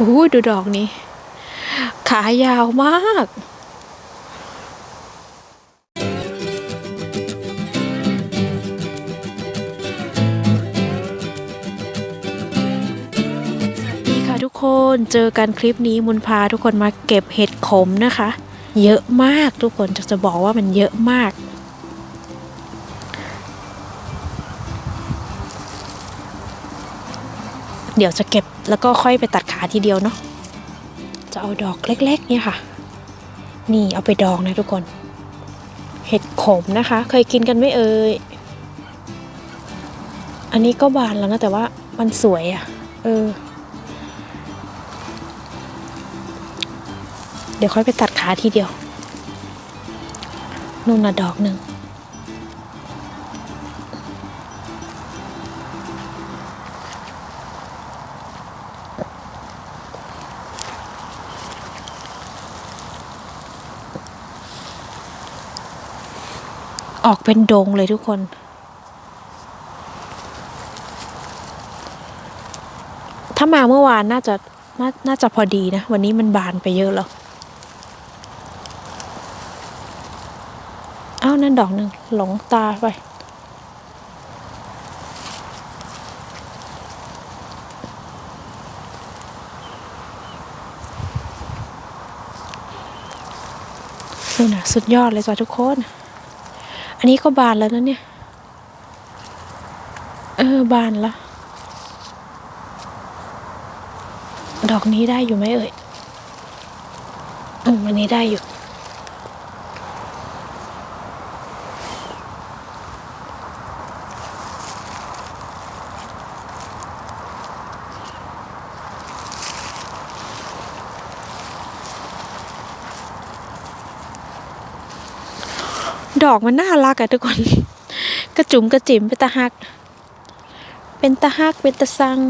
โอ้ดูดอกนี้ ขายาวมากดีค่ะทุกคนเจอกันคลิปนี้มุนพาทุกคนมาเก็บเห็ดขมนะคะ เยอะมากทุกคนจะจะบอกว่ามันเยอะมาก เดี๋ยวจะเก็บแล้วก็ค่อยไปตัดขาทีเดียวเนาะจะเอาดอกเล็กๆเนี่ยค่ะ นี่เอาไปดองนะทุกคน เห็ดขมนะคะ เคยกินกันไหมเอ่ยอันนี้ก็บานแล้วนะแต่ว่ามันสวยอะ่ะ เออ เดี๋ยวค่อยไปตัดขาทีเดียวนู่นนะดอกหนึ่ง ออกเป็นดงเลยทุกคน ถ้ามาเมื่อวานน่าจะน่าน่าจะพอดีนะ วันนี้มันบานไปเยอะแล้ว เอ้า นั่นดอกหนึ่งหลงตาไป นี่นะสุดยอดเลยจ้ะทุกคน อันนี้ก็บานแล้วนะเนี่ย เออบานละ ดอกนี้ได้อยู่ไหมเอ่ย อืมอันนี้ได้อยู่ ดอกมันน่ารักอะทุกคน กระจุ๋มกระจิ๋มเป็นตาฮัก เป็นตาฮักเป็นตาซัง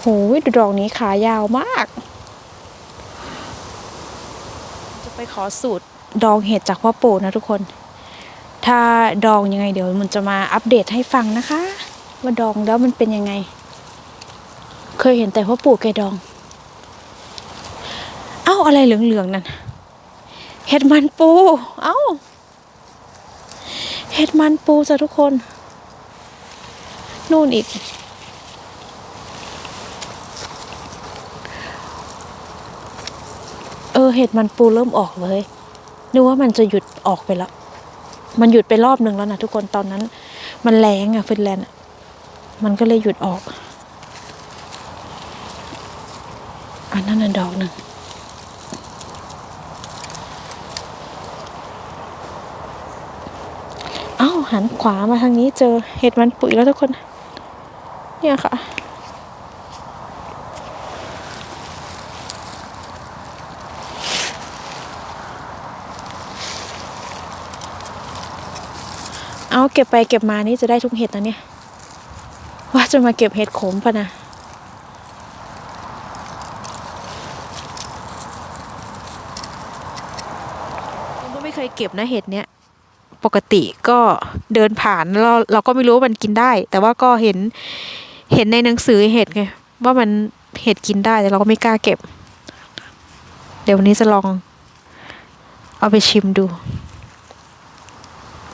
โหดูดอกนี้ขายาวมาก จะไปขอสูตร ดองเห็ดจากพ่อปู่นะทุกคน ถ้าดองยังไงเดี๋ยวมันจะมาอัปเดตให้ฟังนะคะว่าดองแล้วมันเป็นยังไง เคยเห็นแต่พ่อปู่แกดอง เอ้าอะไรเหลืองๆนั่นเห็ดมันปู เอ้าเห็ดมันปูจ้ะทุกคน นู่นอีก เออเห็ดมันปูเริ่มออกเลย นึกว่ามันจะหยุดออกไปแล้ว มันหยุดไปรอบหนึ่งแล้วนะทุกคนตอนนั้น มันแรงอะฟินแลนด์อะมันก็เลยหยุดออก อันนั้นน่ะดอกหนึ่งเอ้าหันขวามาทางนี้เจอเห็ดมันปุ๋ยแล้วทุกคน เนี่ยค่ะ เอาเก็บไปเก็บมานี่จะได้ทุกเห็ดนะเนี่ย ว่าจะมาเก็บเห็ดขมปะนะ ก็ไม่เคยเก็บนะเห็ดเนี้ย ปกติก็เดินผ่านเราเราก็ไม่รู้ว่ามันกินได้ แต่ว่าก็เห็นเห็นในหนังสือเห็ดไงว่ามันเห็ดกินได้แต่เราก็ไม่กล้าเก็บ เดี๋ยววันนี้จะลองเอาไปชิมดู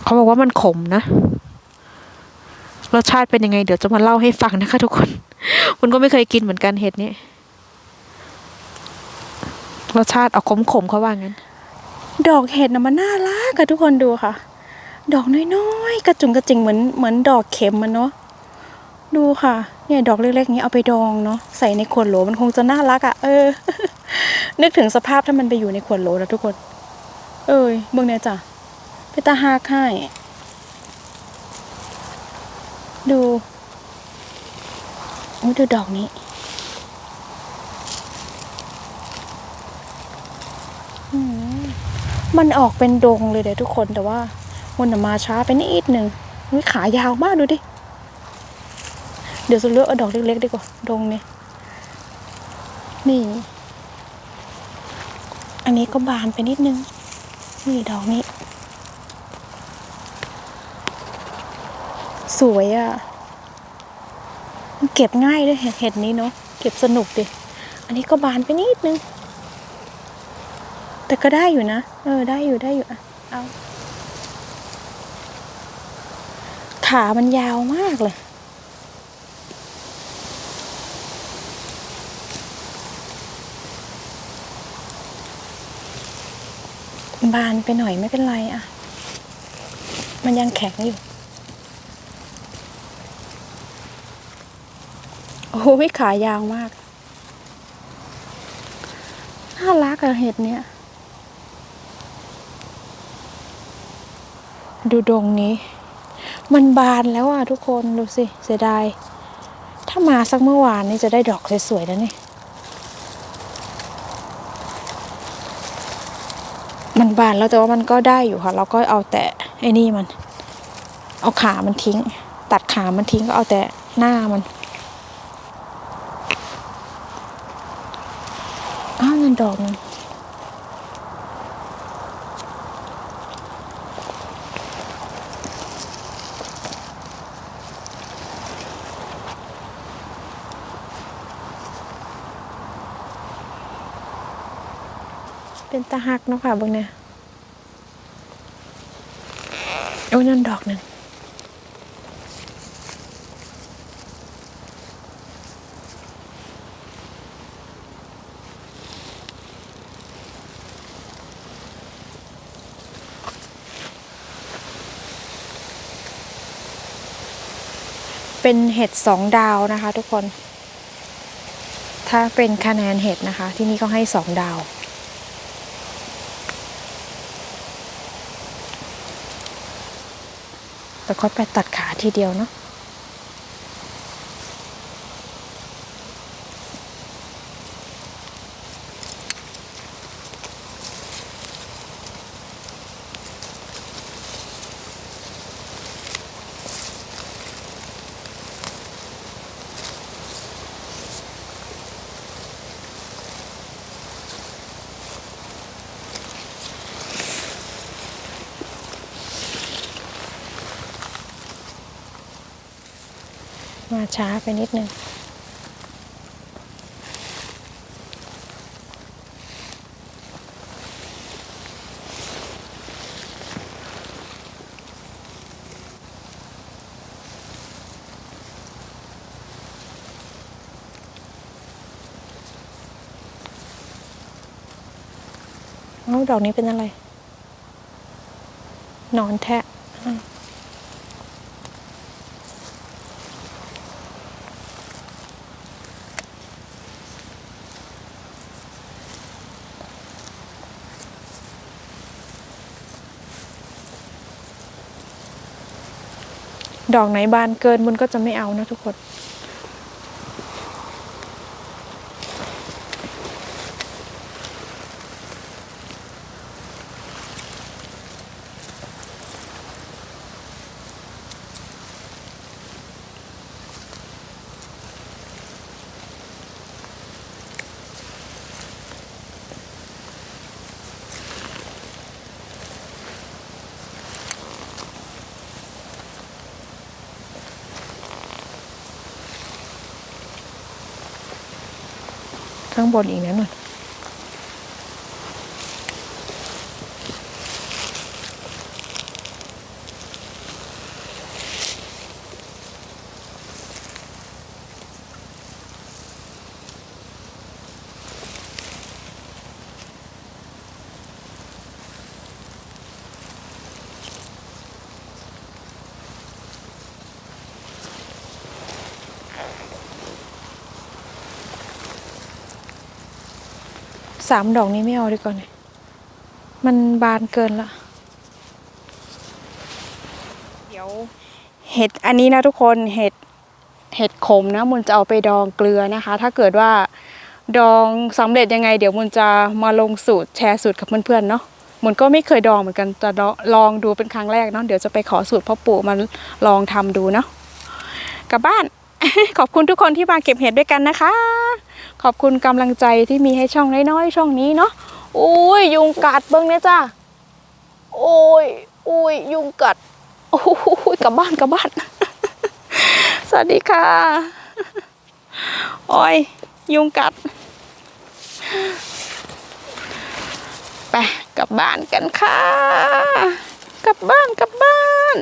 เขาบอกว่ามันขมนะ รสชาติเป็นยังไง เดี๋ยวจะมาเล่าให้ฟังนะคะทุกคนคุณก็ไม่เคยกินเหมือนกันเห็ดนี้รสชาติออกขมๆเขาว่างั้น ดอกเห็ดนะมันน่ารักอะทุกคนดูค่ะ ดอกน้อยๆกระจุงกระจิงเหมือนเหมือนดอกเข็มมันเนาะดูค่ะ เนี่ยดอกเล็กๆนี้เอาไปดองเนาะใส่ในขวดโหลมันคงจะน่ารักอะเออ นึกถึงสภาพถ้ามันไปอยู่ในขวดโหลแล้วทุกคน เอ้ยเบิ่งเนี่ยจ้ะ ไปตาหากให้ ดูอุ้ยดูดอกนี้ มันออกเป็นดงเลยเดี๋ยวทุกคนแต่ว่ามันมาช้าไปนิดหนึ่งอุ้ยขายาวมากดูดิ เดี๋ยวจะเลือกเอาดอกเล็กๆดีกว่า ดงนี้นี่ อันนี้ก็บานไปนิดนึง นี่ดอกนี้ สวยอะ่ะมันเก็บง่ายด้วยเห็ดเห็ดนี้เนาะเก็บสนุกดิ อันนี้ก็บานไปนิดนึง แต่ก็ได้อยู่นะ เออ ได้อยู่ได้อยู่อะเอาขามันยาวมากเลย บานไปหน่อยไม่เป็นไรอะ มันยังแข็งอยู่ อ้ยขายาวมาก น่ารักอะเห็ดเนี้ย ดูดงนี้ มันบานแล้วอะทุกคนดูสิ เสียดาย ถ้ามาสักเมื่อวานนี่จะได้ดอกสวยๆแล้วนี่ มันบานแล้วแต่ว่ามันก็ได้อยู่ค่ะ เราก็เอาแต่ไอ้นี่มัน เอาขามันทิ้ง ตัดขามันทิ้งก็เอาแต่หน้ามัน อ้าวนั่น ดอกหนึงเป็นตาหักเนาะค่ะเบิ่งเนี่ยโอ้ยนั่นดอกหนึ่ง เป็นเห็ดสองดาวนะคะทุกคน ถ้าเป็นคะแนนเห็ดนะคะ ที่นี่ก็ให้สองดาว แต่ค่อยไปตัดขาทีเดียวเนาะ มาช้าไปนิดนึงดอกนี้เป็นอะไร นอนแทะ ดอกไหนบานเกินมุนก็จะไม่เอานะทุกคน ข้างบนอีกนะหน่อย สามดอกนี้ไม่เอาดีกว่าเนี่ยมันบานเกินละ เดี๋ยวเห็ดอันนี้นะทุกคนเห็ดเห็ดขมนะมุนจะเอาไปดองเกลือนะคะ ถ้าเกิดว่าดองสำเร็จยังไง เดี๋ยวมุนจะมาลงสูตรแชร์สูตรกับเพื่อนๆเนาะมุนก็ไม่เคยดองเหมือนกันจะลองลองดูเป็นครั้งแรกเนาะเดี๋ยวจะไปขอสูตรพ่อปู่มาลองทำดูเนาะกลับบ้าน ขอบคุณทุกคนที่มาเก็บเห็ดด้วยกันนะคะ ขอบคุณกำลังใจที่มีให้ช่องน้อยๆช่องนี้เนาะอุ้ยยุงกัดเบิ้งเนี่ยจ้าโอ้ยอุ้ยยุงกัดโอ้ยกลับบ้านกลับบ้าน สวัสดีค่ะโอ้ยยุงกัดไปกลับบ้านกันค่ะ กลับบ้านกลับบ้าน